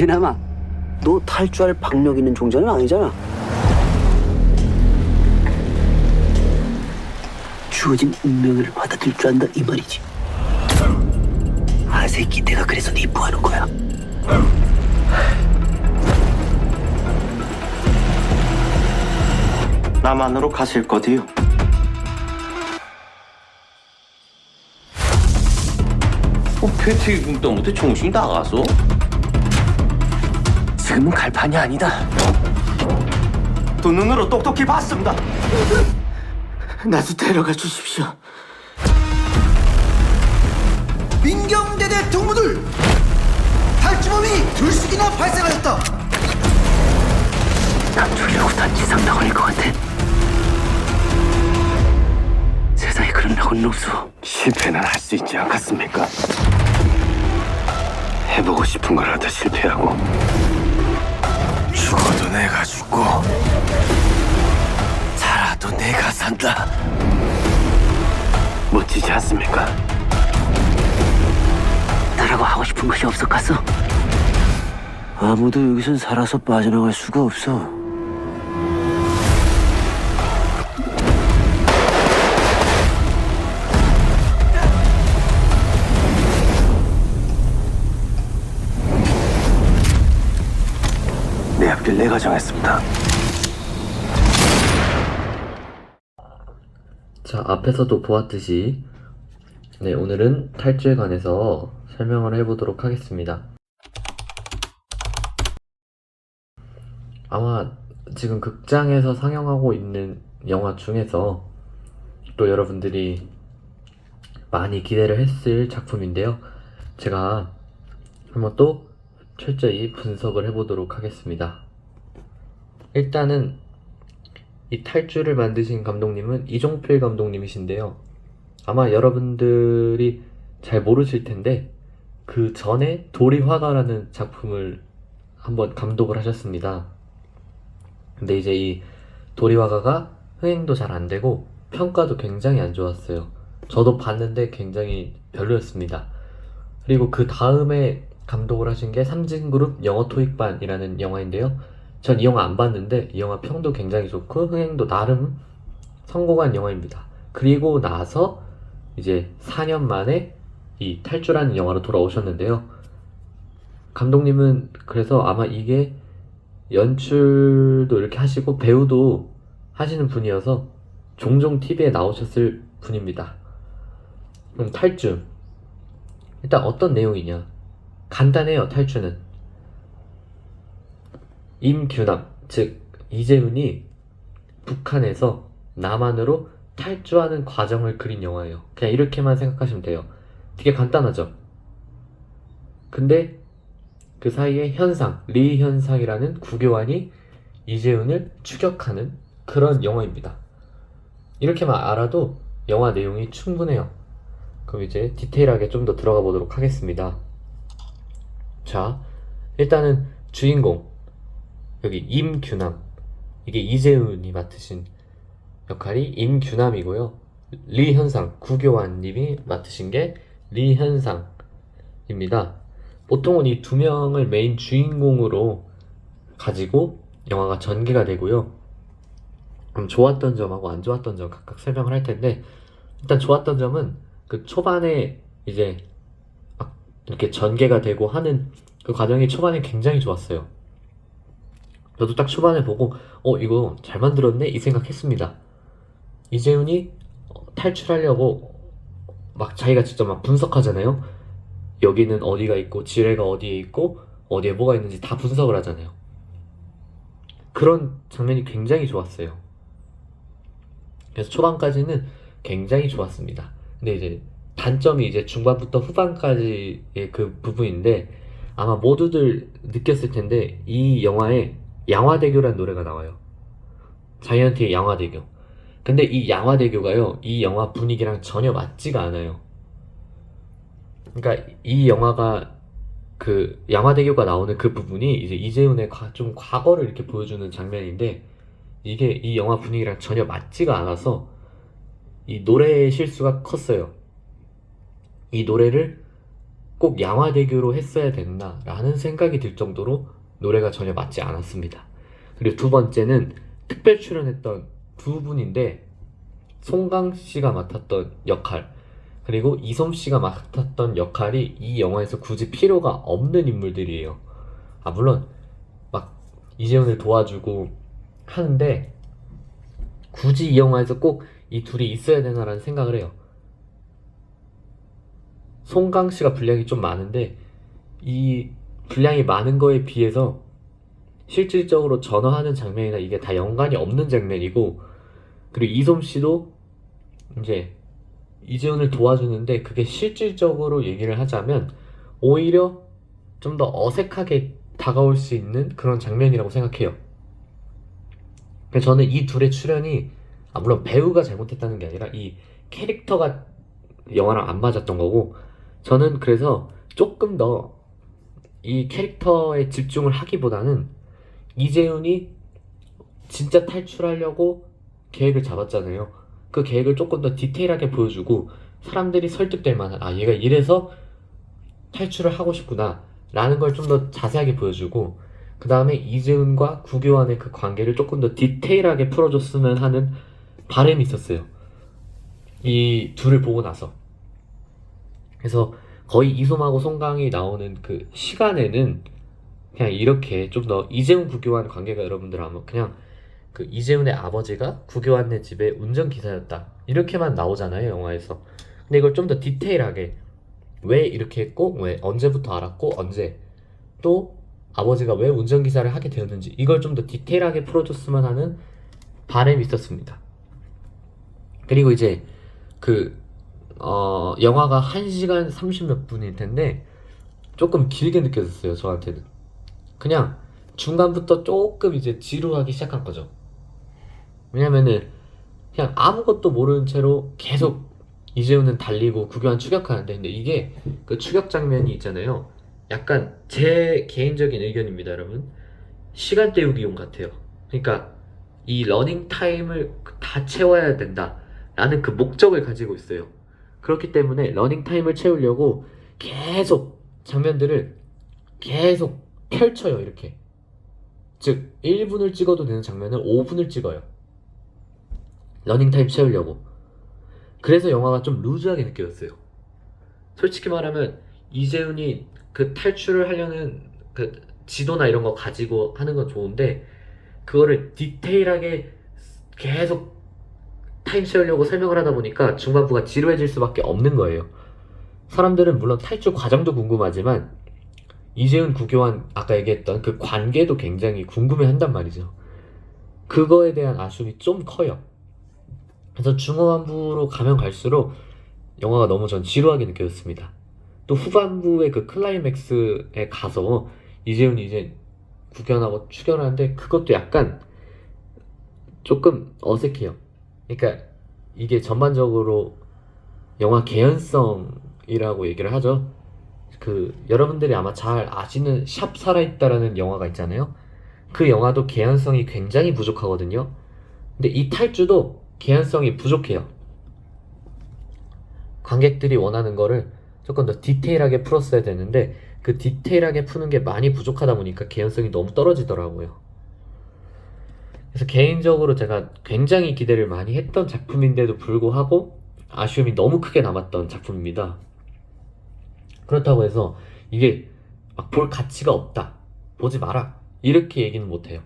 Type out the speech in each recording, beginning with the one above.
그나마 너 탈주할 박력 있는 종자는 아니잖아. 주어진 운명을 받아들일 줄 안다 이 말이지. 아 새끼 내가 그래서 네 뭐하는 거야? 남한으로 가실 거디요? 어, 패티기 굶다 못해 정신이 나가서? 지금은 갈 판이 아니다. 두 눈으로 똑똑히 봤습니다. 나도 데려가 주십시오. 민경대대 동무들 탈주범이 둘씩이나 발생하였다. 난 죽이려고 단지 상 당할 것 같아. 세상에 그런 낙은 없어. 실패는 할 수 있지 않겠습니까? 해보고 싶은 거라도 실패하고 죽어도 내가 죽고 살아도 내가 산다. 멋지지 않습니까? 나라고 하고 싶은 것이 없었겠어? 아무도 여기선 살아서 빠져나갈 수가 없어. 내가 정했습니다. 자, 앞에서도 보았듯이 네, 오늘은 탈주에 관해서 설명을 해보도록 하겠습니다. 아마 지금 극장에서 상영하고 있는 영화 중에서 또 여러분들이 많이 기대를 했을 작품인데요. 제가 한번 또 철저히 분석을 해보도록 하겠습니다. 일단은 이 탈주를 만드신 감독님은 이종필 감독님이신데요. 아마 여러분들이 잘 모르실 텐데 그 전에 도리화가라는 작품을 한번 감독을 하셨습니다. 근데 이제 이 도리화가가 흥행도 잘 안 되고 평가도 굉장히 안 좋았어요. 저도 봤는데 굉장히 별로였습니다. 그리고 그 다음에 감독을 하신 게 삼진그룹 영어 토익반이라는 영화인데요. 전 이 영화 안 봤는데 이 영화 평도 굉장히 좋고 흥행도 나름 성공한 영화입니다. 그리고 나서 이제 4년 만에 이 탈주라는 영화로 돌아오셨는데요. 감독님은 그래서 아마 이게 연출도 이렇게 하시고 배우도 하시는 분이어서 종종 TV에 나오셨을 분입니다. 그럼 탈주. 일단 어떤 내용이냐? 간단해요, 탈주는. 임규남, 즉 이재훈이 북한에서 남한으로 탈주하는 과정을 그린 영화예요. 그냥 이렇게만 생각하시면 돼요. 되게 간단하죠. 근데 그 사이에 현상, 리 현상이라는 구교환이 이재훈을 추격하는 그런 영화입니다. 이렇게만 알아도 영화 내용이 충분해요. 그럼 이제 디테일하게 좀 더 들어가 보도록 하겠습니다. 자, 일단은 주인공 여기 임규남 이게 이재훈이 맡으신 역할이 임규남이고요. 리현상 구교환님이 맡으신 게 리현상입니다. 보통은 이 두 명을 메인 주인공으로 가지고 영화가 전개가 되고요. 그럼 좋았던 점하고 안 좋았던 점 각각 설명을 할 텐데 일단 좋았던 점은 그 초반에 이제 막 이렇게 전개가 되고 하는 그 과정이 초반에 굉장히 좋았어요. 저도 딱 초반에 보고 어 이거 잘 만들었네 이 생각했습니다. 이재훈이 어, 탈출하려고 막 자기가 직접 막 분석하잖아요. 여기는 어디가 있고 지뢰가 어디에 있고 어디에 뭐가 있는지 다 분석을 하잖아요. 그런 장면이 굉장히 좋았어요. 그래서 초반까지는 굉장히 좋았습니다. 근데 이제 단점이 이제 중반부터 후반까지의 그 부분인데 아마 모두들 느꼈을 텐데 이 영화에 양화대교라는 노래가 나와요. 자이언티의 양화대교. 근데 이 양화대교가요, 이 영화 분위기랑 전혀 맞지가 않아요. 그러니까 이 영화가 그 양화대교가 나오는 그 부분이 이제 이재훈의 과- 좀 과거를 이렇게 보여주는 장면인데 이게 이 영화 분위기랑 전혀 맞지가 않아서 이 노래의 실수가 컸어요. 이 노래를 꼭 양화대교로 했어야 됐나라는 생각이 들 정도로 노래가 전혀 맞지 않았습니다. 그리고 두 번째는 특별 출연했던 두 분인데 송강 씨가 맡았던 역할 그리고 이솜 씨가 맡았던 역할이 이 영화에서 굳이 필요가 없는 인물들이에요. 아 물론 막 이재훈을 도와주고 하는데 굳이 이 영화에서 꼭 이 둘이 있어야 되나라는 생각을 해요. 송강 씨가 분량이 좀 많은데 이 분량이 많은 거에 비해서 실질적으로 전화하는 장면이나 이게 다 연관이 없는 장면이고 그리고 이솜 씨도 이제 이재훈을 도와주는데 그게 실질적으로 얘기를 하자면 오히려 좀 더 어색하게 다가올 수 있는 그런 장면이라고 생각해요. 저는 이 둘의 출연이 아 물론 배우가 잘못했다는 게 아니라 이 캐릭터가 영화랑 안 맞았던 거고 저는 그래서 조금 더 이 캐릭터에 집중을 하기보다는 이재훈이 진짜 탈출하려고 계획을 잡았잖아요. 그 계획을 조금 더 디테일하게 보여주고 사람들이 설득될 만한 아 얘가 이래서 탈출을 하고 싶구나 라는 걸 좀 더 자세하게 보여주고 그 다음에 이재훈과 구교환의 그 관계를 조금 더 디테일하게 풀어줬으면 하는 바람이 있었어요. 이 둘을 보고 나서 그래서 거의 이솜하고 송강이 나오는 그 시간에는 그냥 이렇게 좀 더 이재훈 구교환 관계가 여러분들 아마 그냥 그 이재훈의 아버지가 구교환네 집의 운전기사였다. 이렇게만 나오잖아요 영화에서. 근데 이걸 좀 더 디테일하게 왜 이렇게 했고 왜 언제부터 알았고 언제 또 아버지가 왜 운전기사를 하게 되었는지 이걸 좀 더 디테일하게 풀어줬으면 하는 바람이 있었습니다. 그리고 이제 그 어, 영화가 1시간 30몇 분일 텐데 조금 길게 느껴졌어요 저한테는. 그냥 중간부터 조금 이제 지루하기 시작한 거죠. 왜냐면은 그냥 아무것도 모르는 채로 계속 이재훈은 달리고 구교환 추격하는데 근데 이게 그 추격 장면이 있잖아요. 약간 제 개인적인 의견입니다 여러분. 시간 때우기용 같아요. 그러니까 이 러닝 타임을 다 채워야 된다. 라는 그 목적을 가지고 있어요 그렇기 때문에 러닝 타임을 채우려고 계속 장면들을 계속 펼쳐요 이렇게. 즉 1분을 찍어도 되는 장면을 5분을 찍어요. 러닝 타임 채우려고. 그래서 영화가 좀 루즈하게 느껴졌어요. 솔직히 말하면 이재훈이 그 탈출을 하려는 그 지도나 이런 거 가지고 하는 건 좋은데 그거를 디테일하게 계속 타임 채우려고 설명을 하다 보니까 중반부가 지루해질 수밖에 없는 거예요. 사람들은 물론 탈출 과정도 궁금하지만 이재훈 구교환 아까 얘기했던 그 관계도 굉장히 궁금해 한단 말이죠. 그거에 대한 아쉬움이 좀 커요. 그래서 중후반부로 가면 갈수록 영화가 너무 전 지루하게 느껴졌습니다. 또 후반부의 그 클라이맥스에 가서 이재훈이 이제 구견하고 추견하는데 그것도 약간 조금 어색해요. 그러니까 이게 전반적으로 영화 개연성이라고 얘기를 하죠. 그 여러분들이 아마 잘 아시는 샵 살아있다라는 영화가 있잖아요. 그 영화도 개연성이 굉장히 부족하거든요. 근데 이 탈주도 개연성이 부족해요. 관객들이 원하는 거를 조금 더 디테일하게 풀었어야 되는데 그 디테일하게 푸는 게 많이 부족하다 보니까 개연성이 너무 떨어지더라고요. 그래서 개인적으로 제가 굉장히 기대를 많이 했던 작품인데도 불구하고 아쉬움이 너무 크게 남았던 작품입니다. 그렇다고 해서 이게 막 볼 가치가 없다. 보지 마라. 이렇게 얘기는 못해요.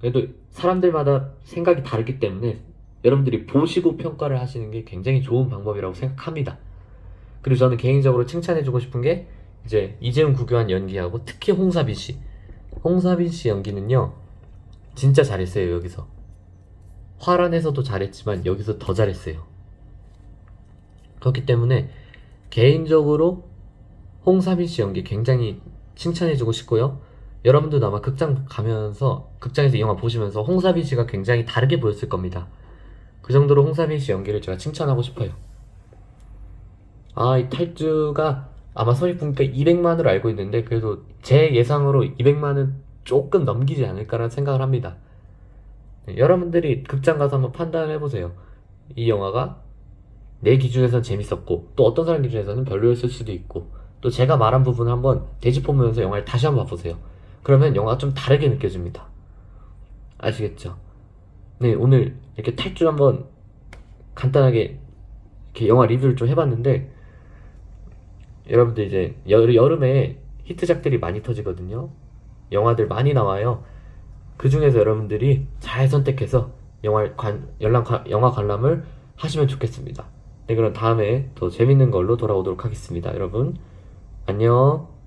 그래도 사람들마다 생각이 다르기 때문에 여러분들이 보시고 평가를 하시는 게 굉장히 좋은 방법이라고 생각합니다. 그리고 저는 개인적으로 칭찬해주고 싶은 게 이제 이재훈 구교환 연기하고 특히 홍사빈 씨. 홍사빈 씨 연기는요, 진짜 잘했어요, 여기서. 화란에서도 잘했지만 여기서 더 잘했어요. 그렇기 때문에 개인적으로 홍사빈 씨 연기 굉장히 칭찬해주고 싶고요. 여러분들도 아마 극장 가면서, 극장에서 이 영화 보시면서 홍사빈 씨가 굉장히 다르게 보였을 겁니다. 그 정도로 홍사빈 씨 연기를 제가 칭찬하고 싶어요. 아, 이 탈주가 아마 손익분가 200만으로 알고 있는데 그래도 제 예상으로 200만은 조금 넘기지 않을까라는 생각을 합니다. 네, 여러분들이 극장 가서 한번 판단을 해보세요. 이 영화가 내 기준에선 재밌었고 또 어떤 사람 기준에서는 별로였을 수도 있고 또 제가 말한 부분 한번 되짚어보면서 영화를 다시 한번 봐보세요. 그러면 영화가 좀 다르게 느껴집니다. 아시겠죠? 네, 오늘 이렇게 탈주 한번 간단하게 이렇게 영화 리뷰를 좀 해봤는데 여러분들 이제 여, 여름에 히트작들이 많이 터지거든요. 영화들 많이 나와요. 그 중에서 여러분들이 잘 선택해서 영화 관 관- 영화 관람을 하시면 좋겠습니다. 네, 그럼 다음에 더 재밌는 걸로 돌아오도록 하겠습니다. 여러분 안녕.